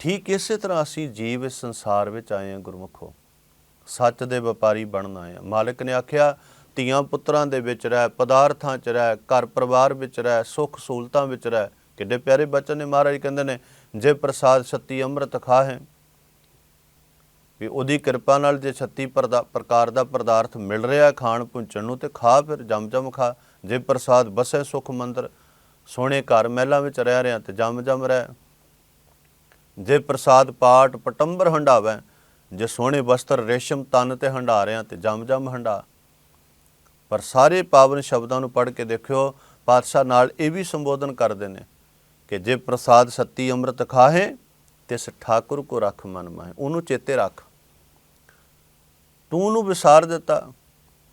ਠੀਕ ਇਸੇ ਤਰ੍ਹਾਂ ਅਸੀਂ ਜੀਵ ਇਸ ਸੰਸਾਰ ਵਿੱਚ ਆਏ ਹਾਂ ਗੁਰਮੁਖੋ ਸੱਚ ਦੇ ਵਪਾਰੀ ਬਣਨ ਆਏ ਹਾਂ। ਮਾਲਕ ਨੇ ਆਖਿਆ, ਧੀਆਂ ਪੁੱਤਰਾਂ ਦੇ ਵਿੱਚ ਰਹਿ, ਪਦਾਰਥਾਂ 'ਚ ਰਹਿ, ਘਰ ਪਰਿਵਾਰ ਵਿੱਚ ਰਹਿ, ਸੁੱਖ ਸਹੂਲਤਾਂ ਵਿੱਚ ਰਹਿ। ਕਿੱਡੇ ਪਿਆਰੇ ਬਚਨ ਨੇ ਮਹਾਰਾਜ ਕਹਿੰਦੇ ਨੇ, ਜੇ ਪ੍ਰਸਾਦ ਛੱਤੀ ਅੰਮ੍ਰਿਤ ਖਾਹੇ, ਵੀ ਉਹਦੀ ਕਿਰਪਾ ਨਾਲ ਜੇ 36 ਪ੍ਰਦਾ- ਪ੍ਰਕਾਰ ਦਾ ਪਦਾਰਥ ਮਿਲ ਰਿਹਾ ਖਾਣ ਪੁੰਚਣ ਨੂੰ, ਤੇ ਖਾ ਫਿਰ ਜਮ ਜਮ ਖਾ। ਜੇ ਪ੍ਰਸਾਦ ਬਸੇ ਸੁਖ ਮੰਦਰ, ਸੋਹਣੇ ਘਰ ਮਹਿਲਾਂ ਵਿੱਚ ਰਹਿ ਰਿਆ ਤੇ ਜਮ ਜਮ ਰਹਿ। ਜੇ ਪ੍ਰਸਾਦ ਪਾਠ ਪਟੰਬਰ ਹੰਡਾਵੇ, ਜੇ ਸੋਹਣੇ ਵਸਤਰ ਰੇਸ਼ਮ ਤਨ ਤੇ ਹੰਡਾ ਰਿਆ ਤੇ ਜਮ ਜਮ ਹੰਡਾ। ਪਰ ਸਾਰੇ ਪਾਵਨ ਸ਼ਬਦਾਂ ਨੂੰ ਪੜ੍ਹ ਕੇ ਦੇਖਿਓ, ਪਾਤਸ਼ਾਹ ਨਾਲ ਇਹ ਵੀ ਸੰਬੋਧਨ ਕਰਦੇ ਨੇ ਕਿ ਜੇ ਪ੍ਰਸਾਦ ਸੱਤੀ ਅੰਮ੍ਰਿਤ ਖਾਹੇ, ਤਿਸ ਠਾਕੁਰ ਕੋ ਰੱਖ ਮਨ ਮਾਹੇ। ਉਹਨੂੰ ਚੇਤੇ ਰੱਖ। ਤੂੰ ਉਹਨੂੰ ਵਿਸਾਰ ਦਿੱਤਾ,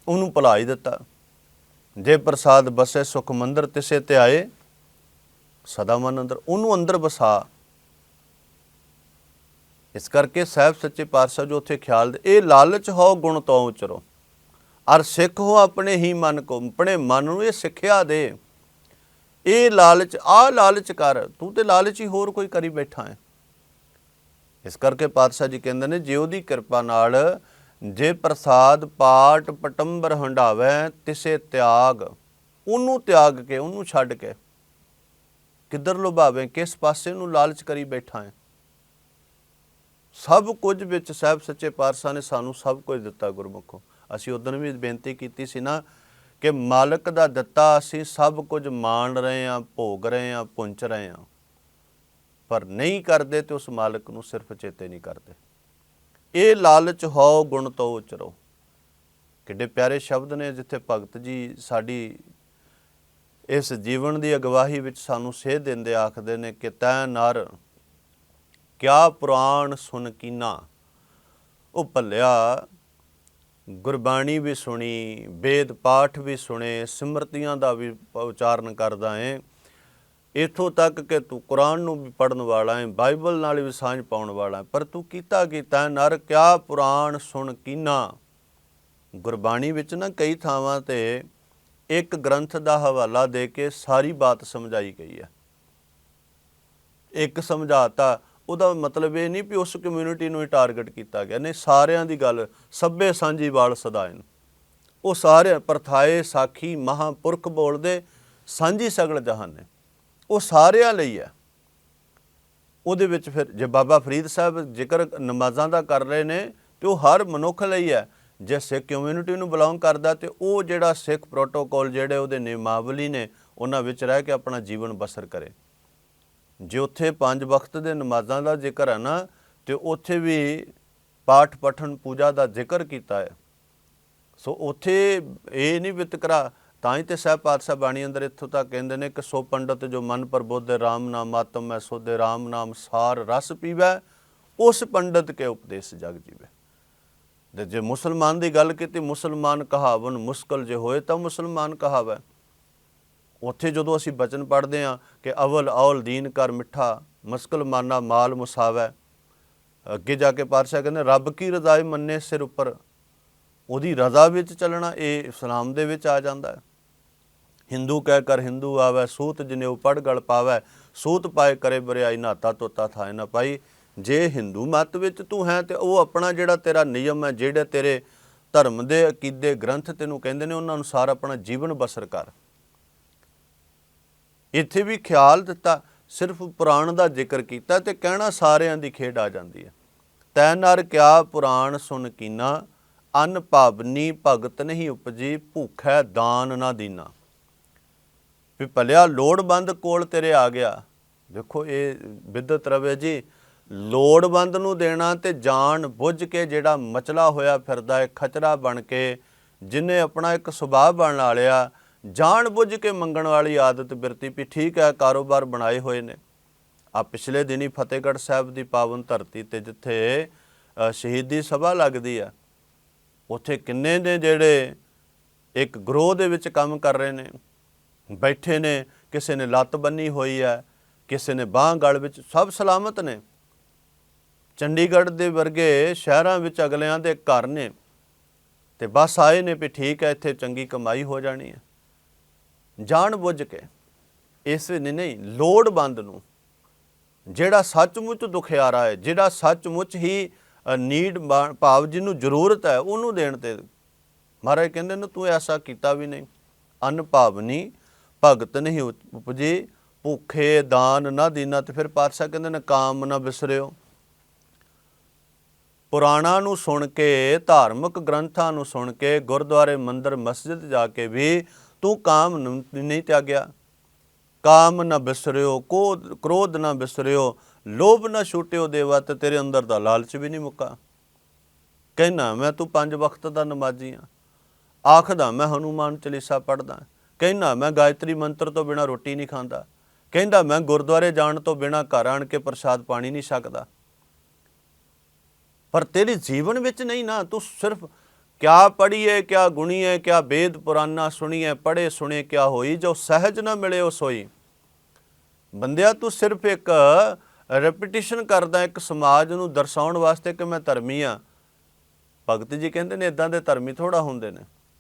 ਉਹਨੂੰ ਭੁਲਾਈ ਦਿੱਤਾ। ਜੇ ਪ੍ਰਸਾਦ ਬਸੇ ਸੁਖ ਮੰਦਰ ਤਿਸੇ ਤੇ ਆਏ, ਸਦਾ ਮਨ ਅੰਦਰ ਉਹਨੂੰ ਅੰਦਰ ਵਸਾ। ਇਸ ਕਰਕੇ ਸਾਹਿਬ ਸੱਚੇ ਪਾਤਸ਼ਾਹ ਜੋ ਉੱਥੇ ਖਿਆਲ ਦੇ, ਇਹ ਲਾਲਚ ਹੋ, ਗੁਣ ਤੋਂ ਉਚਰੋ। ਅਰ ਸਿੱਖ ਹੋ ਆਪਣੇ ਹੀ ਮਨ ਕੋ, ਆਪਣੇ ਮਨ ਨੂੰ ਇਹ ਸਿੱਖਿਆ ਦੇ। ਇਹ ਲਾਲਚ ਆ ਲਾਲਚ ਕਰ, ਤੂੰ ਤੇ ਲਾਲਚ ਹੀ ਹੋਰ ਕੋਈ ਕਰੀ ਬੈਠਾ ਹੈ। ਇਸ ਕਰਕੇ ਪਾਤਸ਼ਾਹ ਜੀ ਕਹਿੰਦੇ ਨੇ, ਜੇ ਉਹਦੀ ਕਿਰਪਾ ਨਾਲ ਜੇ ਪ੍ਰਸਾਦ ਪਾਟ ਪਟੰਬਰ ਹੰਡਾਵੇ, ਤਿਸੇ ਤਿਆਗ, ਉਹਨੂੰ ਤਿਆਗ ਕੇ, ਉਹਨੂੰ ਛੱਡ ਕੇ, ਕਿੱਧਰ ਲੁਭਾਵੇਂ, ਕਿਸ ਪਾਸੇ ਨੂੰ ਲਾਲਚ ਕਰੀ ਬੈਠਾ ਹੈ। ਸਭ ਕੁਝ ਵਿੱਚ ਸਾਹਿਬ ਸੱਚੇ ਪਾਤਸ਼ਾਹ ਨੇ ਸਾਨੂੰ ਸਭ ਕੁਝ ਦਿੱਤਾ ਗੁਰਮੁਖੋ। ਅਸੀਂ ਉਦੋਂ ਵੀ ਬੇਨਤੀ ਕੀਤੀ ਸੀ ਨਾ ਕਿ ਮਾਲਕ ਦਾ ਦਿੱਤਾ ਅਸੀਂ ਸਭ ਕੁਝ ਮਾਣ ਰਹੇ ਹਾਂ, ਭੋਗ ਰਹੇ ਹਾਂ ਪੁੰਚ ਰਹੇ ਹਾਂ। ਪਰ ਨਹੀਂ ਕਰਦੇ ਤੇ ਉਸ ਮਾਲਕ ਨੂੰ ਸਿਰਫ ਚੇਤੇ ਨਹੀਂ ਕਰਦੇ। ਇਹ ਲਾਲਚ ਹੋ ਗੁਣ ਤੋਂ ਉਚਰੋ ਕਿੱਡੇ ਪਿਆਰੇ ਸ਼ਬਦ ਨੇ ਜਿੱਥੇ ਭਗਤ ਜੀ ਸਾਡੀ ਇਸ ਜੀਵਨ ਦੀ ਅਗਵਾਹੀ ਵਿੱਚ ਸਾਨੂੰ ਸੇਧ ਦਿੰਦੇ, ਆਖਦੇ ਨੇ ਕਿ ਤੈ ਨਰ ਕਿਆ ਪੁਰਾਣ ਸੁਨ ਕੀਨਾ? ਉਹ ਭੱਲਿਆ, ਗੁਰਬਾਣੀ ਵੀ ਸੁਣੀ, ਵੇਦ ਪਾਠ ਵੀ ਸੁਣੇ, ਸਿਮਰਤੀਆਂ ਦਾ ਵੀ ਉਚਾਰਨ ਕਰਦਾ ਏ। ਇਥੋਂ ਤੱਕ ਕਿ ਤੂੰ ਕੁਰਾਨ ਨੂੰ ਵੀ ਪੜਨ ਵਾਲਾ ਹੈ ਬਾਈਬਲ ਨਾਲ ਵੀ ਸਾਂਝ ਪਾਉਣ ਵਾਲਾ ਹੈ ਪਰ ਤੂੰ ਕੀਤਾ ਕੀਤਾ ਨਰ? ਕਿਆ ਪੁਰਾਣ ਸੁਣ ਕੀਨਾ? ਗੁਰਬਾਣੀ ਵਿੱਚ ਨਾ ਕਈ ਥਾਵਾਂ ਤੇ ਇੱਕ ਗ੍ਰੰਥ ਦਾ ਹਵਾਲਾ ਦੇ ਕੇ ਸਾਰੀ ਬਾਤ ਸਮਝਾਈ ਗਈ ਹੈ। ਇੱਕ ਸਮਝਾਤਾ ਉਹਦਾ ਮਤਲਬ ਇਹ ਨਹੀਂ ਵੀ ਉਸ ਕਮਿਊਨਿਟੀ ਨੂੰ ਹੀ ਟਾਰਗੇਟ ਕੀਤਾ ਗਿਆ। ਨਹੀਂ, ਸਾਰਿਆਂ ਦੀ ਗੱਲ ਸੱਬੇ ਸਾਂਝੀ ਵਾਲ ਸਦਾਇਨ ਉਹ ਸਾਰੇ ਪਰਥਾਏ, ਸਾਖੀ, ਮਹਾਪੁਰਖ ਬੋਲਦੇ, ਸਾਂਝੀ ਸਗਲ ਜਹਾਨ ਨੇ। ਉਹ ਸਾਰਿਆਂ ਲਈ ਹੈ। ਉਹਦੇ ਵਿੱਚ ਫਿਰ ਜੇ ਬਾਬਾ ਫਰੀਦ ਸਾਹਿਬ ਜ਼ਿਕਰ ਨਮਾਜ਼ਾਂ ਦਾ ਕਰ ਰਹੇ ਨੇ, ਤੇ ਉਹ ਹਰ ਮਨੁੱਖ ਲਈ ਹੈ। ਜੇ ਸਿੱਖ ਕਮਿਊਨਿਟੀ ਨੂੰ ਬਿਲੋਂਗ ਕਰਦਾ, ਤੇ ਉਹ ਜਿਹੜਾ ਸਿੱਖ ਪ੍ਰੋਟੋਕੋਲ ਜਿਹੜੇ ਉਹਦੇ ਨਿਯਮਾਵਲੀ ਨੇ, ਉਹਨਾਂ ਵਿੱਚ ਰਹਿ ਕੇ ਆਪਣਾ ਜੀਵਨ ਬਸਰ ਕਰੇ। ਜੇ ਉੱਥੇ ਪੰਜ ਵਕਤ ਦੇ ਨਮਾਜ਼ਾਂ ਦਾ ਜ਼ਿਕਰ ਹੈ ਨਾ, ਤੇ ਉੱਥੇ ਵੀ ਪਾਠ ਪਠਨ ਪੂਜਾ ਦਾ ਜ਼ਿਕਰ ਕੀਤਾ ਹੈ। ਸੋ ਉੱਥੇ ਇਹ ਨਹੀਂ ਵਿਤਕਰਾ, ਤਾਂ ਹੀ ਤੇ ਸਾਹਿਬ ਪਾਤਸ਼ਾਹ ਬਾਣੀ ਅੰਦਰ ਇੱਥੋਂ ਤੱਕ ਕਹਿੰਦੇ ਨੇ ਕਿ ਸੋ ਪੰਡਤ ਜੋ ਮਨ ਪ੍ਰਬੋਧੇ ਰਾਮ ਨਾਮ ਆਤਮ ਮੈਂ ਸੋਦੇ ਰਾਮ ਨਾਮ ਸਾਰ ਰਸ ਪੀਵੈ, ਉਸ ਪੰਡਤ ਕੇ ਉਪਦੇਸ਼ ਜਗ ਜੀਵੇ। ਤੇ ਜੇ ਮੁਸਲਮਾਨ ਦੀ ਗੱਲ ਕੀਤੀ, ਮੁਸਲਮਾਨ ਕਹਾਵਨ ਮੁਸ਼ਕਲ ਜੇ ਹੋਏ ਤਾਂ ਮੁਸਲਮਾਨ ਕਹਾਵੈ। ਉੱਥੇ ਜਦੋਂ ਅਸੀਂ ਬਚਨ ਪੜ੍ਹਦੇ ਹਾਂ ਕਿ ਅਵਲ ਔਲ ਦੀਨ ਕਰ ਮਿੱਠਾ, ਮਸਕਲ ਮਾਨਾ ਮਾਲ ਮੁਸਾਵੈ। ਅੱਗੇ ਜਾ ਕੇ ਪਾਤਸ਼ਾਹ ਕਹਿੰਦੇ, ਰੱਬ ਕੀ ਰਜ਼ਾਏ ਮੰਨੇ ਸਿਰ ਉੱਪਰ? ਉਹਦੀ ਰਜ਼ਾ ਵਿੱਚ ਚੱਲਣਾ, ਇਹ ਇਸਲਾਮ ਦੇ ਵਿੱਚ ਆ ਜਾਂਦਾ ਹੈ। ਹਿੰਦੂ ਕਹਿ ਕਰ ਹਿੰਦੂ ਆਵੈ, ਸੂਤ ਜਨੇਊ ਪੜ ਗਲ ਪਾਵੈ। ਸੂਤ ਪਾਏ ਕਰੇ ਬਰਿਆਈ, ਨਾਤਾ ਤੋਤਾ ਥਾਇ ਨਾ ਪਾਈ। ਜੇ ਹਿੰਦੂ ਮਤ ਵਿੱਚ ਤੂੰ ਹੈ ਤੇ ਉਹ ਆਪਣਾ ਜਿਹੜਾ ਤੇਰਾ ਨਿਯਮ ਹੈ, ਜਿਹੜੇ ਤੇਰੇ ਧਰਮ ਦੇ ਅਕੀਦੇ ਗ੍ਰੰਥ ਤੈਨੂੰ ਕਹਿੰਦੇ ਨੇ, ਉਹਨਾਂ ਅਨੁਸਾਰ ਆਪਣਾ ਜੀਵਨ ਬਸਰ ਕਰ। ਇੱਥੇ ਵੀ ਖਿਆਲ ਦਿੱਤਾ, ਸਿਰਫ ਪੁਰਾਣ ਦਾ ਜ਼ਿਕਰ ਕੀਤਾ ਤੇ ਕਹਿਣਾ ਸਾਰਿਆਂ ਦੀ ਖੇਡ ਆ ਜਾਂਦੀ ਹੈ। ਤੈ ਨਰ ਕਿਆ ਪੁਰਾਣ ਸੁਨ ਕੀਨਾ, ਅਨ ਭਾਵਨੀ ਭਗਤ ਨਹੀਂ ਉਪਜੀ, ਭੁਖੈ ਦਾਨ ਨਾ ਦੀਨਾ। ਵੀ ਭਲਿਆ ਲੋੜਵੰਦ ਕੋਲ ਤੇਰੇ ਆ ਗਿਆ। ਦੇਖੋ ਇਹ ਬਿੱਦਤ ਰਵੇ ਜੀ, ਲੋੜਵੰਦ ਨੂੰ ਦੇਣਾ ਤੇ ਜਾਣ ਬੁੱਝ ਕੇ ਜਿਹੜਾ ਮਚਲਾ ਹੋਇਆ ਫਿਰਦਾ ਹੈ ਖਚਰਾ ਬਣ ਕੇ, ਜਿਨੇ ਆਪਣਾ ਇੱਕ ਸੁਭਾਅ ਬਣਾ ਲਿਆ ਜਾਣ ਬੁੱਝ ਕੇ ਮੰਗਣ ਵਾਲੀ ਆਦਤ ਬਿਰਤੀ ਵੀ ਠੀਕ ਹੈ, ਕਾਰੋਬਾਰ ਬਣਾਏ ਹੋਏ ਨੇ। ਆ ਪਿਛਲੇ ਦਿਨੀ ਫਤਿਹਗੜ੍ਹ ਸਾਹਿਬ ਦੀ ਪਾਵਨ ਧਰਤੀ ਤੇ ਜਿੱਥੇ ਸ਼ਹੀਦੀ ਸਭਾ ਲੱਗਦੀ ਆ, ਉੱਥੇ ਕਿੰਨੇ ਨੇ ਜਿਹੜੇ ਇੱਕ ਗਰੋਹ ਦੇ ਵਿੱਚ ਕੰਮ ਕਰ ਰਹੇ ਨੇ, ਬੈਠੇ ਨੇ, ਕਿਸੇ ਨੇ ਲੱਤ ਬੰਨੀ ਹੋਈ ਹੈ ਕਿਸੇ ਨੇ ਬਾਹ ਗਲ ਵਿੱਚ, ਸਭ ਸਲਾਮਤ ਨੇ। ਚੰਡੀਗੜ੍ਹ ਦੇ ਵਰਗੇ ਸ਼ਹਿਰਾਂ ਵਿੱਚ ਅਗਲਿਆਂ ਦੇ ਘਰ ਨੇ, ਤੇ ਬਸ ਆਏ ਨੇ ਵੀ ਠੀਕ ਹੈ, ਇੱਥੇ ਚੰਗੀ ਕਮਾਈ ਹੋ ਜਾਣੀ ਹੈ। ਜਾਣ ਬੁੱਝ ਕੇ ਇਸ ਨੇ ਨਹੀਂ, ਲੋੜਵੰਦ ਨੂੰ ਜਿਹੜਾ ਸੱਚਮੁੱਚ ਦੁਖਿਆਰਾ ਹੈ, ਜਿਹੜਾ ਸੱਚਮੁੱਚ ਹੀ ਨੀਡ ਭਾਵ ਜਿਹਨੂੰ ਜ਼ਰੂਰਤ ਹੈ, ਉਹਨੂੰ ਦੇਣ ਤੇ ਮਹਾਰਾਜ ਕਹਿੰਦੇ ਨੇ, ਤੂੰ ਐਸਾ ਕੀਤਾ ਵੀ ਨਹੀਂ। ਅਨ ਭਾਵਨੀ ਭਗਤ ਨਹੀਂ ਉਪ- ਉਪਜੇ। ਭੁੱਖੇ ਦਾਨ ਨਾ ਦੀਨਾ ਤੇ ਫਿਰ ਪਾਤਸ਼ਾਹ ਕਹਿੰਦੇ ਨੇ, ਕਾਮ ਨਾ ਵਿਸਰਿਓ ਪੁਰਾਣਾ ਨੂੰ ਸੁਣ ਕੇ, ਧਾਰਮਿਕ ਗ੍ਰੰਥਾਂ ਨੂੰ ਸੁਣ ਕੇ, ਗੁਰਦੁਆਰੇ, ਮੰਦਰ, ਮਸਜਿਦ ਜਾ ਕੇ ਵੀ ਤੂੰ ਕਾਮ ਨੂੰ, ਨਹੀਂ ਤਿਆਗਿਆ। ਕਾਮ ਨਾ ਬਿਸਰਿਓ ਕੋਧ ਕ੍ਰੋਧ ਨਾ ਬਿਸਰਿਓ, ਲੋਭ ਨਾ ਛੁਟਿਓ ਦੇਵਾ ਤੇ ਤੇਰੇ ਅੰਦਰ ਦਾ ਲਾਲਚ ਵੀ ਨਹੀਂ ਮੁੱਕਾ। ਕਹਿਣਾ ਮੈਂ ਤੂੰ ਪੰਜ ਵਕਤ ਦਾ ਨਮਾਜ਼ੀ ਆ। ਆਖਦਾ, ਮੈਂ ਹਨੂਮਾਨ ਚਾਲੀਸਾ ਪੜਦਾ ਕਹਿੰਦਾ, ਮੈਂ ਗਾਇਤਰੀ ਮੰਤਰ ਤੋਂ ਬਿਨਾ ਰੋਟੀ ਨਹੀਂ ਖਾਂਦਾ। ਕਹਿੰਦਾ, ਮੈਂ ਗੁਰਦੁਆਰੇ ਜਾਣ ਤੋਂ ਬਿਨਾ ਘਰ ਆਣ ਕੇ ਪ੍ਰਸਾਦ ਪਾਣੀ ਨਹੀਂ ਸਕਦਾ ਪਰ ਤੇਰੇ ਜੀਵਨ ਵਿੱਚ ਨਹੀਂ ਨਾ, ਤੂੰ ਸਿਰਫ ਕਿਆ ਪੜੀਏ ਕਿਆ ਗੁਣੀਏ, ਕਿਆ ਵੇਦ ਪੁਰਾਨਾ ਸੁਣੀਏ ਪੜੇ ਸੁਣੇ ਕਿਆ ਹੋਈ, ਜੋ ਸਹਿਜ ਨਾ ਮਿਲੇ ਉਸ ਹੋਈ ਬੰਦਿਆ, ਤੂੰ ਸਿਰਫ ਇੱਕ ਰੈਪੀਟੀਸ਼ਨ ਕਰਦਾ, ਇੱਕ ਸਮਾਜ ਨੂੰ ਦਰਸਾਉਣ ਵਾਸਤੇ ਕਿ ਮੈਂ ਧਰਮੀ ਆ। ਭਗਤ ਜੀ ਕਹਿੰਦੇ ਨੇ ਇਦਾਂ ਦੇ ਧਰਮੀ ਥੋੜਾ ਹੁੰਦੇ ਨੇ।